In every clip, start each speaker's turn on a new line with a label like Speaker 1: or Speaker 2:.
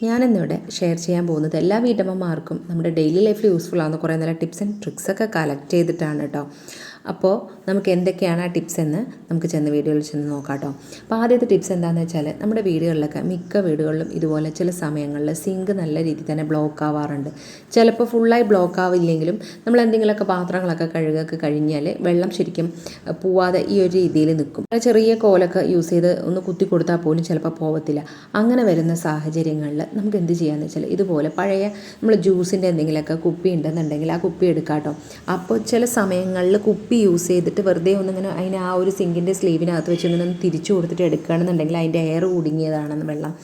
Speaker 1: ഞാനിന്നിവിടെ ഷെയർ ചെയ്യാൻ പോകുന്നത് എല്ലാ വീട്ടമ്മമാർക്കും നമ്മുടെ ഡെയിലി ലൈഫിൽ യൂസ്ഫുൾ ആവുന്ന കുറേ നല്ല ടിപ്സ് ആൻഡ് ട്രിക്സൊക്കെ കളക്ട് ചെയ്തിട്ടാണ് കേട്ടോ അപ്പോൾ നമുക്ക് എന്തൊക്കെയാണ് ആ ടിപ്സ് എന്ന് നമുക്ക് ചെന്ന് വീഡിയോയിൽ ചെന്ന് നോക്കാം കേട്ടോ അപ്പോൾ ആദ്യത്തെ ടിപ്സ് എന്താണെന്ന് വെച്ചാൽ നമ്മുടെ വീടുകളിലൊക്കെ മിക്ക വീടുകളിലും ഇതുപോലെ ചില സമയങ്ങളിൽ സിങ്ക് നല്ല രീതിയിൽ തന്നെ ബ്ലോക്ക് ആവാറുണ്ട്. ചിലപ്പോൾ ഫുള്ളായി ബ്ലോക്ക് ആവില്ലെങ്കിലും നമ്മൾ എന്തെങ്കിലുമൊക്കെ പാത്രങ്ങളൊക്കെ കഴുകൊക്കെ കഴിഞ്ഞാൽ വെള്ളം ശരിക്കും പോവാതെ ഈ ഒരു രീതിയിൽ നിൽക്കും. ചെറിയ കോലൊക്കെ യൂസ് ചെയ്ത് ഒന്ന് കുത്തി കൊടുത്താൽ പോലും ചിലപ്പോൾ പോകത്തില്ല അങ്ങനെ വരുന്ന സാഹചര്യങ്ങളിൽ നമുക്ക് എന്ത് ചെയ്യാമെന്ന് വെച്ചാൽ ഇതുപോലെ പഴയ നമ്മൾ ജ്യൂസിന്റെ എന്തെങ്കിലുമൊക്കെ കുപ്പി ഉണ്ടെന്നുണ്ടെങ്കിൽ ആ കുപ്പി എടുക്കാം കേട്ടോ അപ്പോൾ ചില സമയങ്ങളിൽ കുപ്പി യൂസ് ചെയ്തിട്ട് വെറുതെ ഒന്നിങ്ങനെ അതിന് ആ ഒരു സിങ്കിന്റെ സ്ലീവിനകത്ത് വെച്ച് ഒന്ന് തിരിച്ചു കൊടുത്തിട്ട് എടുക്കുകയാണെന്നുണ്ടെങ്കിൽ അതിന്റെ എയർ കുടുങ്ങിയതാണെന്ന് വെള്ളം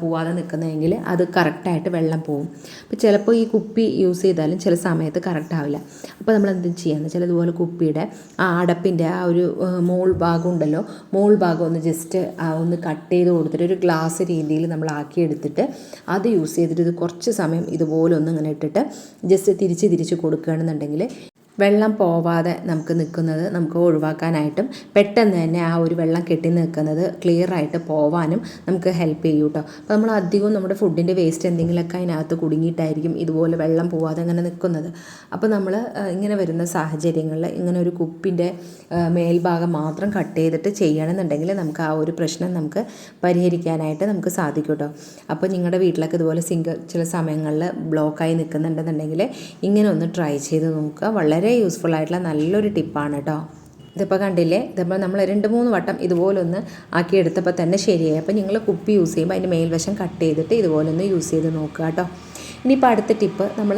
Speaker 1: പോവാതെ നിൽക്കുന്നതെങ്കിൽ അത് കറക്റ്റായിട്ട് വെള്ളം പോവും. അപ്പോൾ ചിലപ്പോൾ ഈ കുപ്പി യൂസ് ചെയ്താലും ചില സമയത്ത് കറക്റ്റ് ആവില്ല. അപ്പോൾ നമ്മൾ എന്ത് ചെയ്യാന്ന് വെച്ചാൽ ഇതുപോലെ കുപ്പിയുടെ ആ അടപ്പിന്റെ ആ ഒരു മോൾ ഭാഗം ഉണ്ടല്ലോ മോൾ ഭാഗം ഒന്ന് ജസ്റ്റ് ഒന്ന് കട്ട് ചെയ്ത് കൊടുത്തിട്ട് ഒരു ഗ്ലാസ് രീതിയിൽ നമ്മൾ ആക്കി എടുത്തിട്ട് അത് യൂസ് ചെയ്തിട്ട് ഇത് കുറച്ച് സമയം ഇതുപോലെ ഒന്ന് ഇങ്ങനെ ഇട്ടിട്ട് ജസ്റ്റ് തിരിച്ച് തിരിച്ച് കൊടുക്കുകയാണെന്നുണ്ടെങ്കിൽ വെള്ളം പോവാതെ നമുക്ക് നിൽക്കുന്നത് നമുക്ക് ഒഴിവാക്കാനായിട്ടും പെട്ടെന്ന് തന്നെ ആ ഒരു വെള്ളം കെട്ടി നിൽക്കുന്നത് ക്ലിയർ ആയിട്ട് പോവാനും നമുക്ക് ഹെൽപ്പ് ചെയ്യും കേട്ടോ അപ്പോൾ നമ്മൾ അധികവും നമ്മുടെ ഫുഡിന്റെ വേസ്റ്റ് എന്തെങ്കിലുമൊക്കെ അതിനകത്ത് കുടുങ്ങിയിട്ടായിരിക്കും ഇതുപോലെ വെള്ളം പോവാതെ അങ്ങനെ നിൽക്കുന്നത്. അപ്പോൾ നമ്മൾ ഇങ്ങനെ വരുന്ന സാഹചര്യങ്ങളിൽ ഇങ്ങനെ ഒരു കുപ്പിന്റെ മേൽഭാഗം മാത്രം കട്ട് ചെയ്തിട്ട് ചെയ്യണമെന്നുണ്ടെങ്കിൽ നമുക്ക് ആ ഒരു പ്രശ്നം നമുക്ക് പരിഹരിക്കാനായിട്ട് നമുക്ക് സാധിക്കും കേട്ടോ അപ്പോൾ നിങ്ങളുടെ വീട്ടിലൊക്കെ ഇതുപോലെ സിങ്ക് ചില സമയങ്ങളിൽ ബ്ലോക്കായി നിൽക്കുന്നുണ്ടെന്നുണ്ടെങ്കിൽ ഇങ്ങനെ ഒന്ന് ട്രൈ ചെയ്ത് നോക്കുക. വളരെ യൂസ്ഫുൾ ആയിട്ടുള്ള നല്ലൊരു ടിപ്പാണ് കേട്ടോ ഇതിപ്പോൾ കണ്ടില്ലേ? ഇതിപ്പോൾ നമ്മൾ രണ്ട് മൂന്ന് വട്ടം ഇതുപോലൊന്ന് ആക്കി എടുത്തപ്പോൾ തന്നെ ശരിയായി. അപ്പോൾ നിങ്ങൾ കുപ്പി യൂസ് ചെയ്യുമ്പോൾ അതിന്റെ മേൽവശം കട്ട് ചെയ്തിട്ട് ഇതുപോലൊന്ന് യൂസ് ചെയ്ത് നോക്കുക കേട്ടോ ഇനിയിപ്പോൾ അടുത്ത ടിപ്പ് നമ്മൾ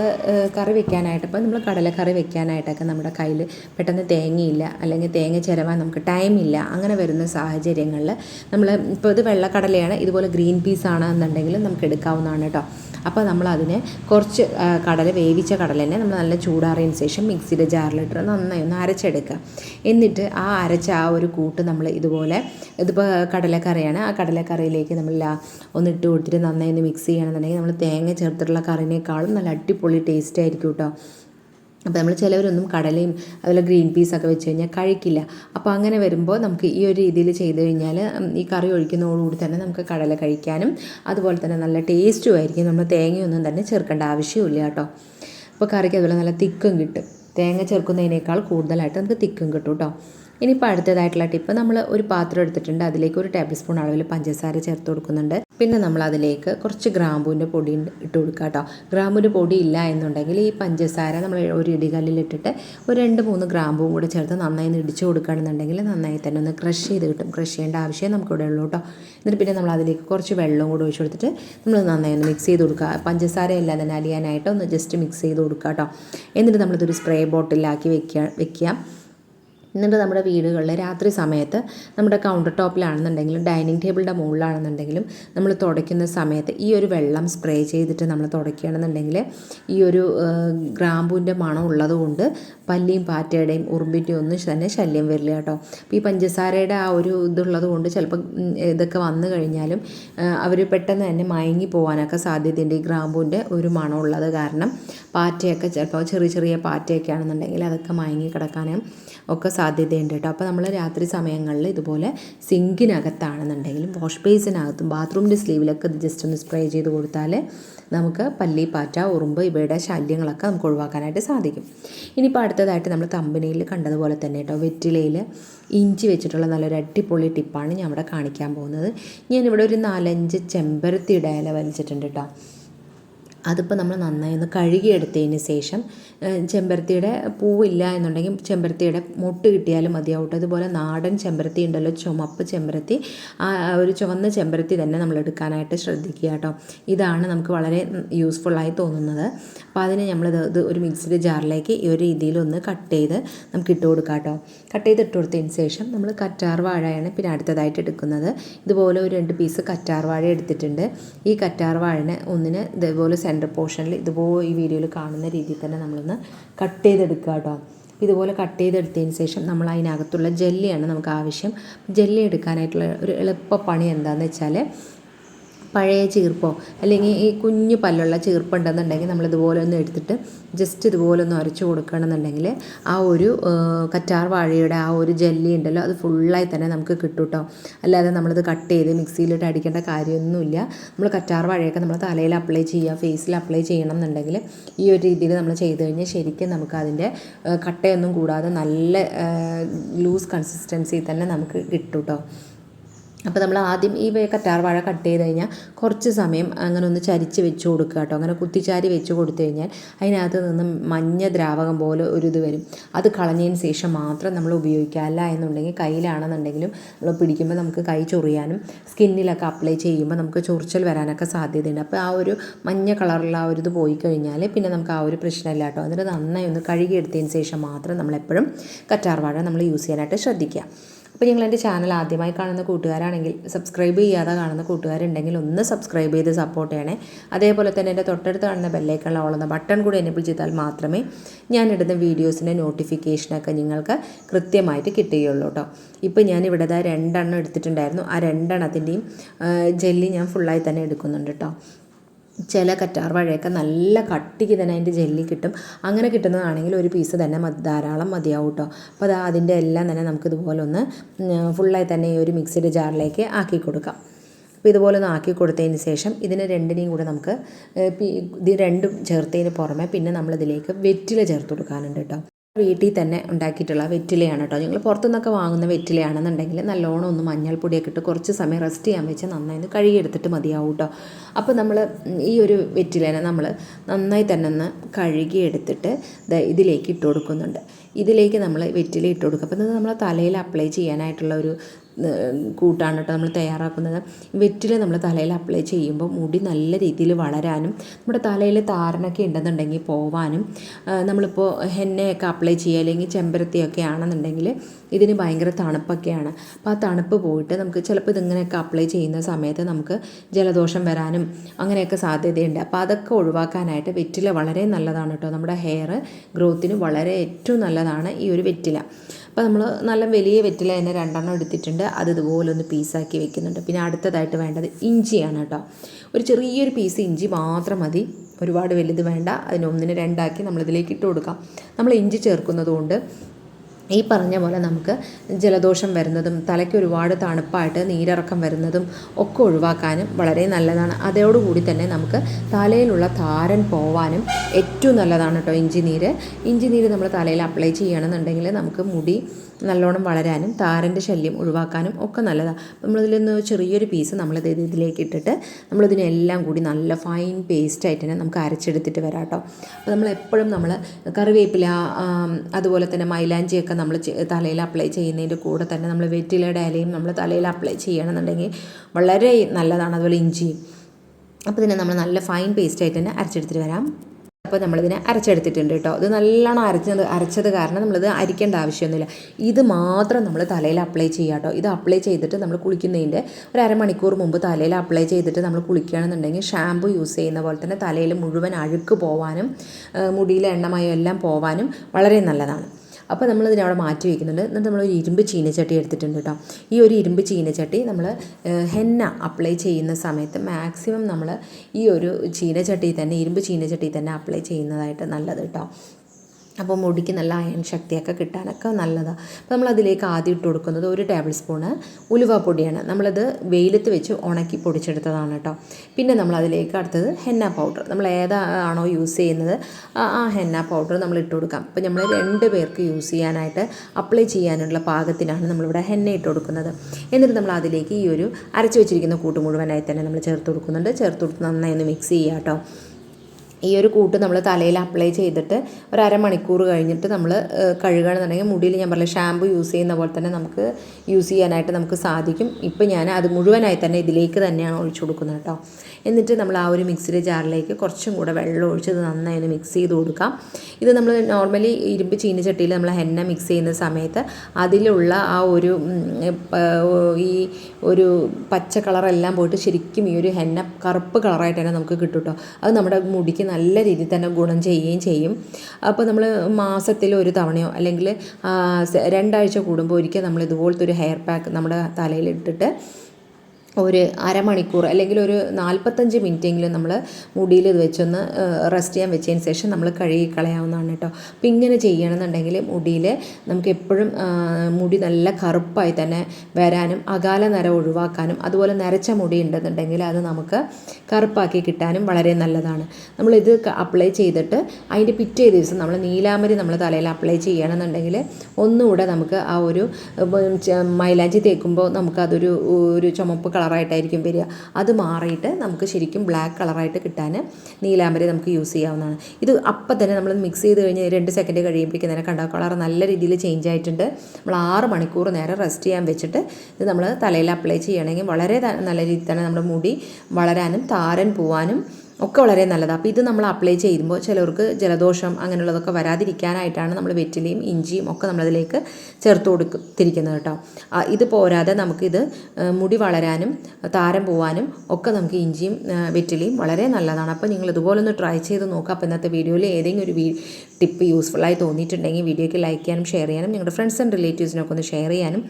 Speaker 1: കറി വെക്കാനായിട്ട് ഇപ്പോൾ നമ്മൾ കടലക്കറി വെക്കാനായിട്ടൊക്കെ നമ്മുടെ കയ്യിൽ പെട്ടെന്ന് തേങ്ങയില്ല അല്ലെങ്കിൽ തേങ്ങ ചിരവാൻ നമുക്ക് ടൈമില്ല അങ്ങനെ വരുന്ന സാഹചര്യങ്ങളിൽ നമ്മൾ ഇപ്പോൾ ഇത് വെള്ളക്കടലയാണ് ഇതുപോലെ ഗ്രീൻ പീസ് ആണ് എന്നുണ്ടെങ്കിൽ നമുക്ക് എടുക്കാവുന്നതാണ് കേട്ടോ അപ്പോൾ നമ്മൾ അതിനെ കുറച്ച് കടല വേവിച്ച കടലനെ നമ്മൾ നല്ല ചൂടാറിയതിന് ശേഷം മിക്സിയുടെ ജാറിലിട്ട് നന്നായി ഒന്ന് അരച്ചെടുക്കുക. എന്നിട്ട് ആ അരച്ച ആ ഒരു കൂട്ട് നമ്മൾ ഇതുപോലെ ഇതിപ്പോൾ കടലക്കറിയാണ്. ആ കടലക്കറിയിലേക്ക് നമ്മൾ ഒന്ന് ഇട്ട് കൊടുത്തിട്ട് നന്നായി ഒന്ന് മിക്സ് ചെയ്യണമെന്നുണ്ടെങ്കിൽ നമ്മൾ തേങ്ങ ചേർത്തിട്ടുള്ള കറിനേക്കാളും നല്ല അടിപൊളി ടേസ്റ്റ് ആയിരിക്കും കേട്ടോ അപ്പോൾ നമ്മൾ ചിലവരൊന്നും കടലയും അതുപോലെ ഗ്രീൻ പീസൊക്കെ വെച്ച് കഴിഞ്ഞാൽ കഴിക്കില്ല. അപ്പോൾ അങ്ങനെ വരുമ്പോൾ നമുക്ക് ഈ ഒരു രീതിയിൽ ചെയ്ത് കഴിഞ്ഞാൽ ഈ കറി ഒഴിക്കുന്നതോടുകൂടി തന്നെ നമുക്ക് കടല കഴിക്കാനും അതുപോലെ തന്നെ നല്ല ടേസ്റ്റും ആയിരിക്കും. നമ്മൾ തേങ്ങയൊന്നും തന്നെ ചേർക്കേണ്ട ആവശ്യമില്ല കേട്ടോ. അപ്പോൾ കറിക്ക് അതുപോലെ നല്ല തിക്കും കിട്ടും. തേങ്ങ ചേർക്കുന്നതിനേക്കാൾ കൂടുതലായിട്ട് നമുക്ക് തിക്കും കിട്ടും കേട്ടോ. ഇനിയിപ്പോൾ അടുത്തതായിട്ടുള്ള ടിപ്പ് നമ്മൾ ഒരു പാത്രം എടുത്തിട്ടുണ്ട്. അതിലേക്ക് ഒരു ടേബിൾ സ്പൂൺ അളവിൽ പഞ്ചസാര ചേർത്ത് കൊടുക്കുന്നുണ്ട്. പിന്നെ നമ്മൾ അതിലേക്ക് കുറച്ച് ഗ്രാമ്പൂവിന്റെ പൊടി ഇട്ട് കൊടുക്കുക കേട്ടോ ഗ്രാമ്പൂവിന്റെ പൊടി ഇല്ല എന്നുണ്ടെങ്കിൽ ഈ പഞ്ചസാര നമ്മൾ ഒരു ഇടികല്ലിലിട്ടിട്ട് ഒരു രണ്ട് മൂന്ന് ഗ്രാമ്പൂവും കൂടെ ചേർത്ത് നന്നായി ഇടിച്ച് കൊടുക്കുകയാണെന്നുണ്ടെങ്കിൽ നന്നായി തന്നെ ഒന്ന് ക്രഷ് ചെയ്ത് കിട്ടും. ക്രഷ് ചെയ്യേണ്ട ആവശ്യം നമുക്കിവിടെ ഉള്ളൂ കേട്ടോ എന്നിട്ട് പിന്നെ നമ്മൾ അതിലേക്ക് കുറച്ച് വെള്ളവും കൂടെ ഒഴിച്ച് കൊടുത്തിട്ട് നമ്മൾ നന്നായി ഒന്ന് മിക്സ് ചെയ്ത് കൊടുക്കുക പഞ്ചസാര എല്ലാം തന്നെ അലിയാനായിട്ട് ഒന്ന് ജസ്റ്റ് മിക്സ് ചെയ്ത് കൊടുക്കുക കേട്ടോ എന്നിട്ട് നമ്മളിതൊരു സ്പ്രേ ബോട്ടിലാക്കി വെക്കുക വെക്കുക എന്നിട്ട് നമ്മുടെ വീടുകളിൽ രാത്രി സമയത്ത് നമ്മുടെ കൗണ്ടർ ടോപ്പിലാണെന്നുണ്ടെങ്കിലും ഡൈനിങ് ടേബിളിന്റെ മുകളിലാണെന്നുണ്ടെങ്കിലും നമ്മൾ തുടയ്ക്കുന്ന സമയത്ത് ഈ ഒരു വെള്ളം സ്പ്രേ ചെയ്തിട്ട് നമ്മൾ തുടയ്ക്കുകയാണെന്നുണ്ടെങ്കിൽ ഈ ഒരു ഗ്രാമ്പൂവിന്റെ മണം ഉള്ളതുകൊണ്ട് പല്ലിയും പാറ്റയുടെയും ഉറുമ്പിന്റെയും ഒന്നും തന്നെ ശല്യം വരില്ല കേട്ടോ. അപ്പോൾ ഈ പഞ്ചസാരയുടെ ആ ഒരു ഇതുള്ളത് കൊണ്ട് ചിലപ്പോൾ ഇതൊക്കെ വന്നു കഴിഞ്ഞാലും അവർ പെട്ടെന്ന് തന്നെ മയങ്ങി പോകാനൊക്കെ സാധ്യതയുണ്ട് ഈ ഗ്രാമ്പൂവിന്റെ ഒരു മണം ഉള്ളത് കാരണം പാറ്റയൊക്കെ ചിലപ്പോൾ ചെറിയ ചെറിയ പാറ്റയൊക്കെ ആണെന്നുണ്ടെങ്കിൽ അതൊക്കെ മയങ്ങി കിടക്കാനും ഒക്കെ സാധ്യതയുണ്ട് കേട്ടോ. അപ്പോൾ നമ്മൾ രാത്രി സമയങ്ങളിൽ ഇതുപോലെ സിങ്കിനകത്താണെന്നുണ്ടെങ്കിലും വാഷ് ബേസിനകത്തും ബാത്റൂമിന്റെ സ്ലീവിലൊക്കെ ഇത് ജസ്റ്റ് ഒന്ന് സ്പ്രേ ചെയ്ത് കൊടുത്താൽ നമുക്ക് പല്ലി പാറ്റ ഉറുമ്പ് ഇവയുടെ ശല്യങ്ങളൊക്കെ നമുക്ക് ഒഴിവാക്കാനായിട്ട് സാധിക്കും. ഇനിയിപ്പോൾ അടുത്തതായിട്ട് നമ്മൾ കമ്പനിയിൽ കണ്ടതുപോലെ തന്നെ കേട്ടോ വെറ്റിലയിൽ ഇഞ്ചി വെച്ചിട്ടുള്ള നല്ലൊരു അടിപൊളി ടിപ്പാണ് ഞാൻ ഇവിടെ കാണിക്കാൻ പോകുന്നത്. ഞാനിവിടെ ഒരു നാലഞ്ച് ചെമ്പരത്തിയുടെ ഇല വലിച്ചിട്ടുണ്ട് കേട്ടോ. അതിപ്പോൾ നമ്മൾ നന്നായി ഒന്ന് കഴുകിയെടുത്തതിന് ശേഷം ചെമ്പരത്തിയുടെ പൂവില്ല എന്നുണ്ടെങ്കിൽ ചെമ്പരത്തിയുടെ മൊട്ട് കിട്ടിയാലും മതിയാവട്ടെ. അതുപോലെ നാടൻ ചെമ്പരത്തി ഉണ്ടല്ലോ ചുമപ്പ് ചെമ്പരത്തി. ആ ഒരു ചുവന്ന ചെമ്പരത്തി തന്നെ നമ്മൾ എടുക്കാനായിട്ട് ശ്രദ്ധിക്കുക കേട്ടോ. ഇതാണ് നമുക്ക് വളരെ യൂസ്ഫുള്ളായി തോന്നുന്നത്. അപ്പോൾ അതിന് നമ്മൾ ഇത് ഒരു മിക്സിയുടെ ജാറിലേക്ക് ഈ ഒരു രീതിയിൽ ഒന്ന് കട്ട് ചെയ്ത് നമുക്ക് ഇട്ട് കൊടുക്കാം കേട്ടോ. കട്ട് ചെയ്ത് ഇട്ട് കൊടുത്തതിന് ശേഷം നമ്മൾ കറ്റാർ വാഴയാണ് പിന്നെ അടുത്തതായിട്ട് എടുക്കുന്നത്. ഇതുപോലെ ഒരു രണ്ട് പീസ് കറ്റാർ വാഴ എടുത്തിട്ടുണ്ട്. ഈ കറ്റാർ വാഴനെ ഒന്നിന് ഇതേപോലെ സെന്റർ പോർഷനിൽ ഇതുപോലെ ഈ വീഡിയോയിൽ കാണുന്ന രീതിയിൽ തന്നെ നമ്മളൊന്ന് കട്ട് ചെയ്തെടുക്കുക കേട്ടോ. ഇതുപോലെ കട്ട് ചെയ്തെടുത്തതിന് ശേഷം നമ്മൾ അതിനകത്തുള്ള ജെല്ലിയാണ് നമുക്ക് ആവശ്യം. ജെല്ലി എടുക്കാനായിട്ടുള്ള ഒരു എളുപ്പ പണി എന്താണെന്ന് വെച്ചാൽ പഴയ ചീർപ്പോ അല്ലെങ്കിൽ ഈ കുഞ്ഞു പല്ലുള്ള ചീർപ്പുണ്ടെന്നുണ്ടെങ്കിൽ നമ്മൾ ഇതുപോലെ ഒന്ന് എടുത്തിട്ട് ജസ്റ്റ് ഇതുപോലെ ഒന്ന് അരച്ചു കൊടുക്കണമെന്നുണ്ടെങ്കിൽ ആ ഒരു കറ്റാർ വാഴയുടെ ആ ഒരു ജെല്ലി ഉണ്ടല്ലോ അത് ഫുള്ളായി തന്നെ നമുക്ക് കിട്ടും കേട്ടോ അല്ലാതെ നമ്മളിത് കട്ട് ചെയ്ത് മിക്സിയിലിട്ട് അടിക്കേണ്ട കാര്യമൊന്നുമില്ല. നമ്മൾ കറ്റാർ വാഴയൊക്കെ നമ്മൾ തലയിൽ അപ്ലൈ ചെയ്യുക ഫേസിൽ അപ്ലൈ ചെയ്യണം എന്നുണ്ടെങ്കിൽ ഈ ഒരു രീതിയിൽ നമ്മൾ ചെയ്ത് കഴിഞ്ഞാൽ ശരിക്കും നമുക്ക് അതിന്റെ കട്ടയൊന്നും കൂടാതെ നല്ല ലൂസ് കൺസിസ്റ്റൻസി തന്നെ നമുക്ക് കിട്ടും കേട്ടോ അപ്പോൾ നമ്മൾ ആദ്യം ഈ കറ്റാർ വാഴ കട്ട് ചെയ്ത് കഴിഞ്ഞാൽ കുറച്ച് സമയം അങ്ങനെ ഒന്ന് ചരിച്ച് വെച്ച് കൊടുക്കുക കേട്ടോ. അങ്ങനെ കുത്തിച്ചാരി വെച്ച് കൊടുത്തു കഴിഞ്ഞാൽ അതിനകത്ത് നിന്ന് മഞ്ഞ ദ്രാവകം പോലെ ഒരു ഇത് വരും. അത് കളഞ്ഞതിന് ശേഷം മാത്രം നമ്മൾ ഉപയോഗിക്കുക അല്ല എന്നുണ്ടെങ്കിൽ കയ്യിലാണെന്നുണ്ടെങ്കിലും നമ്മൾ പിടിക്കുമ്പോൾ നമുക്ക് കൈ ചൊറിയാനും സ്കിന്നിലൊക്കെ അപ്ലൈ ചെയ്യുമ്പോൾ നമുക്ക് ചൊറിച്ചൽ വരാനൊക്കെ സാധ്യതയുണ്ട്. അപ്പോൾ ആ ഒരു മഞ്ഞ കളറുള്ള ആ ഒരു ഇത് പോയി കഴിഞ്ഞാൽ പിന്നെ നമുക്ക് ആ ഒരു പ്രശ്നമില്ല കേട്ടോ. എന്നിട്ട് നന്നായി ഒന്ന് കഴുകിയെടുത്തതിന് ശേഷം മാത്രം നമ്മളെപ്പോഴും കറ്റാർ വാഴ നമ്മൾ യൂസ് ചെയ്യാനായിട്ട് ശ്രദ്ധിക്കുക. അപ്പോൾ നിങ്ങൾ എന്റെ ചാനൽ ആദ്യമായി കാണുന്ന കൂട്ടുകാരാണെങ്കിൽ സബ്സ്ക്രൈബ് ചെയ്യാതെ കാണുന്ന കൂട്ടുകാരുണ്ടെങ്കിൽ ഒന്ന് സബ്സ്ക്രൈബ് ചെയ്ത് സപ്പോർട്ട് ചെയ്യണേ. അതേപോലെ തന്നെ എന്റെ തൊട്ടടുത്ത് കാണുന്ന ബെല്ലൈക്കണിൽ ഓളുന്ന ബട്ടൺ കൂടി എനേബിൾ ചെയ്താൽ മാത്രമേ ഞാൻ ഇടുന്ന വീഡിയോസിന്റെ നോട്ടിഫിക്കേഷനൊക്കെ നിങ്ങൾക്ക് കൃത്യമായിട്ട് കിട്ടുകയുള്ളൂ കേട്ടോ ഇപ്പോൾ ഞാൻ ഇവിടെ രണ്ടെണ്ണം എടുത്തിട്ടുണ്ടായിരുന്നു. ആ രണ്ടെണ്ണത്തിന്റെയും ജെല്ലി ഞാൻ ഫുള്ളായി തന്നെ എടുക്കുന്നുണ്ട് കേട്ടോ ചില കറ്റാർ വാഴയൊക്കെ നല്ല കട്ടിക്ക് തന്നെ അതിന്റെ ജെല്ലി കിട്ടും. അങ്ങനെ കിട്ടുന്നതാണെങ്കിൽ ഒരു പീസ് തന്നെ മതി ധാരാളം മതിയാവും കേട്ടോ അപ്പോൾ അത് അതിന്റെ എല്ലാം തന്നെ നമുക്ക് ഇതുപോലെ ഒന്ന് ഫുള്ളായി തന്നെ ഈ ഒരു മിക്സിഡ് ജാറിലേക്ക് ആക്കി കൊടുക്കാം. അപ്പോൾ ഇതുപോലെ ഒന്ന് ആക്കി കൊടുത്തതിന് ശേഷം ഇതിനെ രണ്ടിനെയും കൂടെ നമുക്ക് ഇത് രണ്ടും ചേർത്തതിന് പുറമെ പിന്നെ നമ്മളിതിലേക്ക് വെറ്റില ചേർത്ത് കൊടുക്കാനുണ്ട് കേട്ടോ വീട്ടിൽ തന്നെ ഉണ്ടാക്കിയിട്ടുള്ള വെറ്റിലയാണ് കേട്ടോ. നിങ്ങൾ പുറത്തുനിന്നൊക്കെ വാങ്ങുന്ന വെറ്റിലയാണെന്നുണ്ടെങ്കിൽ നല്ലോണം ഒന്ന് മഞ്ഞൾപ്പൊടിയൊക്കെ ഇട്ട് കുറച്ച് സമയം റെസ്റ്റ് ചെയ്യാൻ വെച്ച് നന്നായി കഴുകിയെടുത്തിട്ട് മതിയാവും കേട്ടോ. അപ്പോൾ നമ്മൾ ഈ ഒരു വെറ്റിലേനെ നമ്മൾ നന്നായി തന്നെ ഒന്ന് കഴുകിയെടുത്തിട്ട് ഇതിലേക്ക് ഇട്ട് കൊടുക്കുന്നുണ്ട്. ഇതിലേക്ക് നമ്മൾ വെറ്റില ഇട്ട് കൊടുക്കുക അപ്പോൾ നമ്മൾ തലയിൽ അപ്ലൈ ചെയ്യാനായിട്ടുള്ള ഒരു കൂട്ടാണ് കേട്ടോ നമ്മൾ തയ്യാറാക്കുന്നത്. വെറ്റില നമ്മൾ തലയിൽ അപ്ലൈ ചെയ്യുമ്പോൾ മുടി നല്ല രീതിയിൽ വളരാനും നമ്മുടെ തലയിൽ താരനൊക്കെ ഉണ്ടെന്നുണ്ടെങ്കിൽ പോവാനും നമ്മളിപ്പോൾ ഹെന്നയൊക്കെ അപ്ലൈ ചെയ്യുക അല്ലെങ്കിൽ ചെമ്പരത്തിയൊക്കെ ആണെന്നുണ്ടെങ്കിൽ ഇതിന് ഭയങ്കര തണുപ്പൊക്കെയാണ്. അപ്പോൾ ആ തണുപ്പ് പോയിട്ട് നമുക്ക് ചിലപ്പോൾ ഇതിങ്ങനെയൊക്കെ അപ്ലൈ ചെയ്യുന്ന സമയത്ത് നമുക്ക് ജലദോഷം വരാനും അങ്ങനെയൊക്കെ സാധ്യതയുണ്ട്. അപ്പോൾ അതൊക്കെ ഒഴിവാക്കാനായിട്ട് വെറ്റില വളരെ നല്ലതാണ് കേട്ടോ. നമ്മുടെ ഹെയർ ഗ്രോത്തിന് വളരെ ഏറ്റവും നല്ലതാണ് ഈ ഒരു വെറ്റില. അപ്പോൾ നമ്മൾ നല്ല വലിയ വെറ്റില തന്നെ രണ്ടെണ്ണം എടുത്തിട്ടുണ്ട്. അത് ഇതുപോലെ ഒന്ന് പീസാക്കി വെക്കുന്നുണ്ട്. പിന്നെ അടുത്തതായിട്ട് വേണ്ടത് ഇഞ്ചിയാണ് കേട്ടോ. ഒരു ചെറിയൊരു പീസ് ഇഞ്ചി മാത്രം മതി. ഒരുപാട് വലുത് വേണ്ട. അതിന് ഒന്നിന് രണ്ടാക്കി നമ്മളിതിലേക്ക് ഇട്ട് കൊടുക്കാം. നമ്മൾ ഇഞ്ചി ചേർക്കുന്നത് കൊണ്ട് ഈ പറഞ്ഞ പോലെ നമുക്ക് ജലദോഷം വരുന്നതും തലയ്ക്ക് ഒരുപാട് തണുപ്പായിട്ട് നീരിറക്കം വരുന്നതും ഒക്കെ ഒഴിവാക്കാനും വളരെ നല്ലതാണ്. അതോടുകൂടി തന്നെ നമുക്ക് തലയിലുള്ള താരൻ പോവാനും ഏറ്റവും നല്ലതാണ് കേട്ടോ ഇഞ്ചി നീര്. ഇഞ്ചി നീര് നമ്മൾ തലയിൽ അപ്ലൈ ചെയ്യണമെന്നുണ്ടെങ്കിൽ നമുക്ക് മുടി നല്ലോണം വളരാനും താരന്റെ ശല്യം ഒഴിവാക്കാനും ഒക്കെ നല്ലതാണ് നമ്മളിതിൽ നിന്ന് ചെറിയൊരു പീസ് നമ്മളിത് ഇതിലേക്ക് ഇട്ടിട്ട് നമ്മളിതിനെല്ലാം കൂടി നല്ല ഫൈൻ പേസ്റ്റായിട്ട് തന്നെ നമുക്ക് അരച്ചെടുത്തിട്ട് വരാം കേട്ടോ. അപ്പോൾ നമ്മൾ എപ്പോഴും നമ്മൾ കറിവേപ്പില അതുപോലെ തന്നെ മൈലാഞ്ചിയൊക്കെ നമ്മൾ തലയിൽ അപ്ലൈ ചെയ്യുന്നതിന്റെ കൂടെ തന്നെ നമ്മൾ വെറ്റിലയുടെ ഇലയും നമ്മൾ തലയിൽ അപ്ലൈ ചെയ്യണമെന്നുണ്ടെങ്കിൽ വളരെ നല്ലതാണ്. അതുപോലെ ഇഞ്ചിയും അപ്പോൾ ഇതിനെ നമ്മൾ നല്ല ഫൈൻ പേസ്റ്റായിട്ട് തന്നെ അരച്ചെടുത്തിട്ട് വരാം. അപ്പോൾ നമ്മളിതിനെ അരച്ചെടുത്തിട്ടുണ്ട് കേട്ടോ. ഇത് നല്ലോണം അരച്ചത് അരച്ചത് കാരണം നമ്മളിത് അരിക്കേണ്ട ആവശ്യമൊന്നുമില്ല. ഇത് മാത്രം നമ്മൾ തലയിൽ അപ്ലൈ ചെയ്യുക കേട്ടോ. ഇത് അപ്ലൈ ചെയ്തിട്ട് നമ്മൾ കുളിക്കുന്നതിന്റെ ഒരു അരമണിക്കൂർ മുമ്പ് തലയിൽ അപ്ലൈ ചെയ്തിട്ട് നമ്മൾ കുളിക്കുകയാണെന്നുണ്ടെങ്കിൽ ഷാമ്പു യൂസ് ചെയ്യുന്ന പോലെ തന്നെ തലയിൽ മുഴുവൻ അഴുക്ക് പോവാനും മുടിയിലെ എണ്ണമയം എല്ലാം പോവാനും വളരെ നല്ലതാണ്. അപ്പോൾ നമ്മളിതിനെ അവിടെ മാറ്റി വയ്ക്കുന്നുണ്ട് എന്നിട്ട് നമ്മൾ ഒരു ഇരുമ്പ് ചീനച്ചട്ടി എടുത്തിട്ടുണ്ട് കേട്ടോ. ഈ ഒരു ഇരുമ്പ് ചീനച്ചട്ടി നമ്മൾ ഹെന്ന അപ്ലൈ ചെയ്യുന്ന സമയത്ത് മാക്സിമം നമ്മൾ ഈ ഒരു ചീനച്ചട്ടി തന്നെ ഇരുമ്പ് ചീനച്ചട്ടി തന്നെ അപ്ലൈ ചെയ്യുന്നതായിട്ട് നല്ലത് കേട്ടോ. അപ്പോൾ മുടിക്ക് നല്ല അയൺ ശക്തിയൊക്കെ കിട്ടാനൊക്കെ നല്ലതാണ് അപ്പോൾ നമ്മൾ അതിലേക്ക് ആദ്യം ഇട്ട് കൊടുക്കുന്നത് ഒരു ടേബിൾ സ്പൂണ് ഉലുവ പൊടിയാണ്. നമ്മളത് വെയിലത്ത് വെച്ച് ഉണക്കി പൊടിച്ചെടുത്തതാണ് കേട്ടോ. പിന്നെ നമ്മൾ അതിലേക്ക് അടുത്തത് ഹെന്ന പൗഡർ. നമ്മൾ ഏതാണോ യൂസ് ചെയ്യുന്നത് ആ ഹെന്ന പൗഡർ നമ്മൾ ഇട്ട് കൊടുക്കാം. അപ്പോൾ നമ്മൾ രണ്ട് പേർക്ക് യൂസ് ചെയ്യാനായിട്ട് അപ്ലൈ ചെയ്യാനുള്ള പാകത്തിനാണ് നമ്മളിവിടെ ഹെന്ന ഇട്ട് കൊടുക്കുന്നത്. എന്നിട്ട് നമ്മൾ അതിലേക്ക് ഈ ഒരു അരച്ച് വെച്ചിരിക്കുന്ന കൂട്ട് മുഴുവനായി തന്നെ നമ്മൾ ചേർത്ത് കൊടുക്കുന്നുണ്ട്. ചേർത്ത് കൊടുത്ത് നന്നായി ഒന്ന് മിക്സ് ചെയ്യാം കേട്ടോ. ഈ ഒരു കൂട്ട് നമ്മൾ തലയിൽ അപ്ലൈ ചെയ്തിട്ട് ഒരു അരമണിക്കൂർ കഴിഞ്ഞിട്ട് നമ്മൾ കഴുകുകയാണെന്നുണ്ടെങ്കിൽ മുടിയിൽ ഞാൻ പറഞ്ഞ ഷാമ്പു യൂസ് ചെയ്യുന്ന പോലെ തന്നെ നമുക്ക് യൂസ് ചെയ്യാനായിട്ട് നമുക്ക് സാധിക്കും. ഇപ്പം ഞാൻ അത് മുഴുവനായി തന്നെ ഇതിലേക്ക് തന്നെയാണ് ഒഴിച്ചു കൊടുക്കുന്നത് കേട്ടോ. എന്നിട്ട് നമ്മൾ ആ ഒരു മിക്സിയുടെ ജാറിലേക്ക് കുറച്ചും കൂടെ വെള്ളം ഒഴിച്ച് നന്നായി മിക്സ് ചെയ്ത് കൊടുക്കാം. ഇത് നമ്മൾ നോർമലി ഇരുമ്പ് ചീനച്ചട്ടിയിൽ നമ്മൾ ഹെന്ന മിക്സ് ചെയ്യുന്ന സമയത്ത് അതിലുള്ള ആ ഒരു ഈ ഒരു പച്ച കളറെല്ലാം പോയിട്ട് ശരിക്കും ഈ ഒരു ഹെന്ന കറുപ്പ് കളറായിട്ട് തന്നെ നമുക്ക് കിട്ടും കേട്ടോ. അത് നമ്മുടെ മുടിക്ക് നല്ല രീതിയിൽ തന്നെ ഗുണം ചെയ്യുകയും ചെയ്യും. അപ്പോൾ നമ്മൾ മാസത്തിൽ ഒരു തവണയോ അല്ലെങ്കിൽ രണ്ടാഴ്ച കൂടുമ്പോൾ ഒരിക്കൽ നമ്മൾ ഇതുപോലത്തെ ഒരു ഹെയർ പാക്ക് നമ്മുടെ തലയിൽ ഇട്ടിട്ട് ഒരു അരമണിക്കൂർ അല്ലെങ്കിൽ ഒരു നാൽപ്പത്തഞ്ച് മിനിറ്റെങ്കിലും നമ്മൾ മുടിയിൽ ഇത് വെച്ചൊന്ന് റെസ്റ്റ് ചെയ്യാൻ വെച്ചതിന് ശേഷം നമ്മൾ കഴുകി കളയാവുന്നതാണ് കേട്ടോ. അപ്പം ഇങ്ങനെ ചെയ്യണമെന്നുണ്ടെങ്കിൽ മുടിയിൽ നമുക്ക് എപ്പോഴും മുടി നല്ല കറുപ്പായി തന്നെ വരാനും അകാല നര ഒഴിവാക്കാനും അതുപോലെ നരച്ച മുടി ഉണ്ടെന്നുണ്ടെങ്കിൽ അത് നമുക്ക് കറുപ്പാക്കി കിട്ടാനും വളരെ നല്ലതാണ്. നമ്മളിത് അപ്ലൈ ചെയ്തിട്ട് അതിന്റെ പിറ്റേ ദിവസം നമ്മൾ നീലാമരി നമ്മൾ തലയിൽ അപ്ലൈ ചെയ്യണമെന്നുണ്ടെങ്കിൽ ഒന്നുകൂടെ നമുക്ക് ആ ഒരു മൈലാഞ്ചി തേക്കുമ്പോൾ നമുക്കതൊരു ഒരു ചുമപ്പ് കളറായിട്ടായിരിക്കും വരിക. അത് മാറിയിട്ട് നമുക്ക് ശരിക്കും ബ്ലാക്ക് കളറായിട്ട് കിട്ടാൻ നീലാമ്പരി നമുക്ക് യൂസ് ചെയ്യാവുന്നതാണ്. ഇത് അപ്പം തന്നെ നമ്മൾ മിക്സ് ചെയ്ത് കഴിഞ്ഞ് രണ്ട് സെക്കൻഡ് കഴിയുമ്പോഴേക്കും തന്നെ കണ്ട കളർ നല്ല രീതിയിൽ ചേഞ്ച് ആയിട്ടുണ്ട്. നമ്മൾ ആറ് മണിക്കൂർ നേരം റെസ്റ്റ് ചെയ്യാൻ വെച്ചിട്ട് ഇത് നമ്മൾ തലയിൽ അപ്ലൈ ചെയ്യണമെങ്കിൽ വളരെ നല്ല രീതിയിൽ തന്നെ നമ്മുടെ മുടി വളരാനും താരൻ പോവാനും ഒക്കെ വളരെ നല്ലതാണ് അപ്പോൾ ഇത് നമ്മൾ അപ്ലൈ ചെയ്യുമ്പോൾ ചിലർക്ക് ജലദോഷം അങ്ങനെയുള്ളതൊക്കെ വരാതിരിക്കാനായിട്ടാണ് നമ്മൾ വെറ്റിലയും ഇഞ്ചിയും ഒക്കെ നമ്മളതിലേക്ക് ചേർത്ത് കൊടുത്തിരിക്കുന്നത് കേട്ടോ. ഇത് പോരാതെ നമുക്കിത് മുടി വളരാനും താരം പോവാനും ഒക്കെ നമുക്ക് ഇഞ്ചിയും വെറ്റിലയും വളരെ നല്ലതാണ്. അപ്പോൾ നിങ്ങൾ ഇതുപോലെ ഒന്ന് ട്രൈ ചെയ്ത് നോക്കുക അപ്പോൾ ഇന്നത്തെ വീഡിയോയിൽ ഏതെങ്കിലും ഒരു ടിപ്പ് യൂസ്ഫുള്ളായി തോന്നിയിട്ടുണ്ടെങ്കിൽ വീഡിയോയ്ക്ക് ലൈക്ക് ചെയ്യാനും ഷെയർ ചെയ്യാനും നിങ്ങളുടെ ഫ്രണ്ട്സ് ആൻഡ് റിലേറ്റീവ്സിനൊക്കെ ഒന്ന് ഷെയർ ചെയ്യാനും.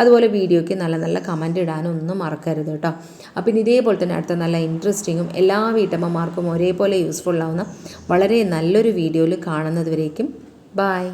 Speaker 1: അതുപോലെ വീഡിയോയ്ക്ക് നല്ല നല്ല കമന്റ് ഇടാനും ഒന്നും മറക്കരുത് കേട്ടോ അപ്പോൾ ഇനി ഇതേപോലെ തന്നെ അടുത്ത നല്ല ഇൻട്രസ്റ്റിങ്ങും എല്ലാ വീട്ടമ്മമാർക്കും ഒരേപോലെ യൂസ്ഫുൾ ആവുന്ന വളരെ നല്ലൊരു വീഡിയോയിൽ കാണുന്നതുവരേക്കും. ബായ്